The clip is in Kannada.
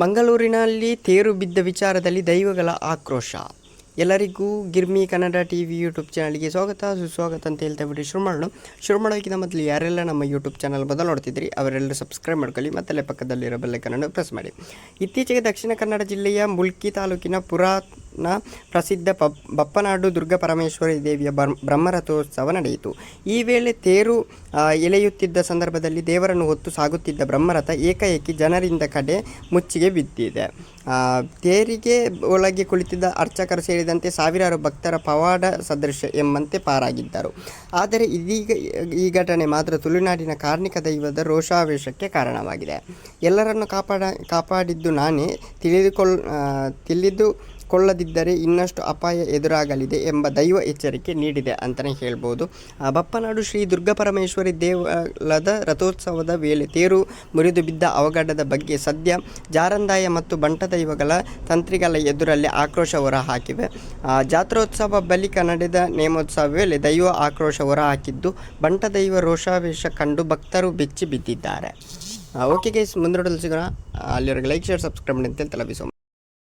ಮಂಗಳೂರಿನಲ್ಲಿ ತೇರು ಬಿದ್ದ ವಿಚಾರದಲ್ಲಿ ದೈವಗಳ ಆಕ್ರೋಶ. ಎಲ್ಲರಿಗೂ ಗಿರ್ಮಿ ಕನ್ನಡ ಟಿ ವಿ ಯೂಟ್ಯೂಬ್ ಚಾನಲ್ಗೆ ಸ್ವಾಗತ, ಸುಸ್ವಾಗತ ಅಂತ ಹೇಳ್ತಾ ಬಿಡಿ ಶುರು ಮಾಡೋಣ ಶುರು ಮಾಡೋಕ್ಕಿಂತ ಮೊದಲು ಯಾರೆಲ್ಲ ನಮ್ಮ ಯೂಟ್ಯೂಬ್ ಚಾನಲ್ ಮೊದಲು ನೋಡ್ತಿದ್ರಿ, ಅವರೆಲ್ಲರೂ ಸಬ್ಸ್ಕ್ರೈಬ್ ಮಾಡ್ಕೊಳ್ಳಿ ಮತ್ತಲ್ಲೇ ಪಕ್ಕದಲ್ಲಿರೋ ಬೆಲ್ಲೈಕನನ್ನು ಪ್ರೆಸ್ ಮಾಡಿ. ಇತ್ತೀಚೆಗೆ ದಕ್ಷಿಣ ಕನ್ನಡ ಜಿಲ್ಲೆಯ ಮುಲ್ಕಿ ತಾಲೂಕಿನ ಪುರಾತನ ಪ್ರಸಿದ್ಧ ಬಪ್ಪನಾಡು ದುರ್ಗಾ ಪರಮೇಶ್ವರಿ ದೇವಿಯ ಬ್ರ ಬ್ರಹ್ಮರಥೋತ್ಸವ ನಡೆಯಿತು. ಈ ವೇಳೆ ತೇರು ಎಳೆಯುತ್ತಿದ್ದ ಸಂದರ್ಭದಲ್ಲಿ ದೇವರನ್ನು ಹೊತ್ತು ಸಾಗುತ್ತಿದ್ದ ಬ್ರಹ್ಮರಥ ಏಕಾಏಕಿ ಜನರಿಂದ ಕಡೆ ಮುಚ್ಚಿಗೆ ಬಿದ್ದಿದೆ. ತೇರಿಗೆ ಒಳಗೆ ಕುಳಿತಿದ್ದ ಅರ್ಚಕರು ಸೇರಿದಂತೆ ಸಾವಿರಾರು ಭಕ್ತರ ಪವಾಡ ಸದೃಶ್ಯ ಎಂಬಂತೆ ಪಾರಾಗಿದ್ದರು. ಆದರೆ ಇದೀಗ ಈ ಘಟನೆ ಮಾತ್ರ ತುಳುನಾಡಿನ ಕಾರ್ಣಿಕ ದೈವದ ರೋಷಾವೇಶಕ್ಕೆ ಕಾರಣವಾಗಿದೆ. ಎಲ್ಲರನ್ನು ಕಾಪಾಡ ಕಾಪಾಡಿದ್ದು ನಾನೇ. ತಿಳಿದುಕೊಳ್ ಆ, ತಿಳಿದುಕೊಳ್ಳದಿದ್ದರೆ ಇನ್ನಷ್ಟು ಅಪಾಯ ಎದುರಾಗಲಿದೆ ಎಂಬ ದೈವ ಎಚ್ಚರಿಕೆ ನೀಡಿದೆ ಅಂತಲೇ ಹೇಳ್ಬೋದು. ಬಪ್ಪನಾಡು ಶ್ರೀ ದುರ್ಗಾಪರಮೇಶ್ವರಿ ದೇವಾಲಯದ ರಥೋತ್ಸವದ ವೇಳೆ ತೇರು ಮುರಿದು ಬಿದ್ದ ಅವಘಡದ ಬಗ್ಗೆ ಸದ್ಯ ಜಾರಂದಾಯ ಮತ್ತು ಬಂಟ ದೈವಗಳ ತಂತ್ರಿಗಳ ಎದುರಲ್ಲಿ ಆಕ್ರೋಶ ಹೊರಹಾಕಿವೆ. ಜಾತ್ರೋತ್ಸವ ಬಳಿಕ ನಡೆದ ನೇಮೋತ್ಸವ ವೇಳೆ ದೈವ ಆಕ್ರೋಶ ಹೊರಹಾಕಿದ್ದು ಬಂಟ ದೈವ ರೋಷಾವೇಶ ಕಂಡು ಭಕ್ತರು ಬೆಚ್ಚಿ ಬಿದ್ದಿದ್ದಾರೆ. ಓಕೆ ಗೈಸ್ ಮುಂದೋಡಲು ಸಿಗೋಣ. ಅಲ್ಲಿವರೆಗೆ ಲೈಕ್ ಶೇರ್ ಸಬ್ಸ್ಕ್ರೈಬ್ ಮಾಡಿ ಅಂತ ತಲುಪಿಸೋ.